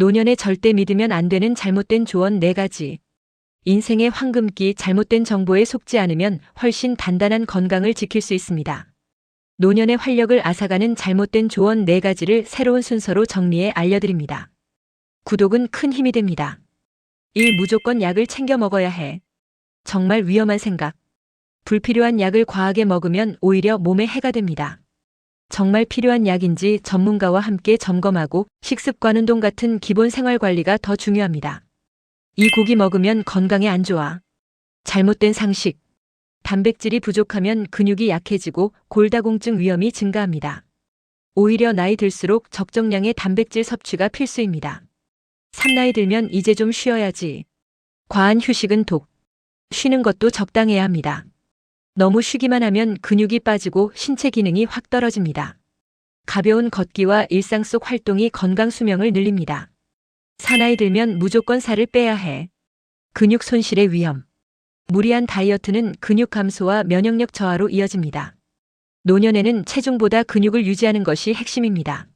노년에 절대 믿으면 안 되는 잘못된 조언 4가지. 인생의 황금기 잘못된 정보에 속지 않으면 훨씬 단단한 건강을 지킬 수 있습니다. 노년의 활력을 앗아가는 잘못된 조언 4가지를 새로운 순서로 정리해 알려드립니다. 구독은 큰 힘이 됩니다. 1. 무조건 약을 챙겨 먹어야 해. 정말 위험한 생각. 불필요한 약을 과하게 먹으면 오히려 몸에 해가 됩니다. 정말 필요한 약인지 전문가와 함께 점검하고 식습관 운동 같은 기본 생활 관리가 더 중요합니다. 이 고기 먹으면 건강에 안 좋아. 잘못된 상식. 단백질이 부족하면 근육이 약해지고 골다공증 위험이 증가합니다. 오히려 나이 들수록 적정량의 단백질 섭취가 필수입니다. 삼나이 들면 이제 좀 쉬어야지. 과한 휴식은 독. 쉬는 것도 적당해야 합니다. 너무 쉬기만 하면 근육이 빠지고 신체 기능이 확 떨어집니다. 가벼운 걷기와 일상 속 활동이 건강 수명을 늘립니다. 사나이 들면 무조건 살을 빼야 해. 근육 손실의 위험. 무리한 다이어트는 근육 감소와 면역력 저하로 이어집니다. 노년에는 체중보다 근육을 유지하는 것이 핵심입니다.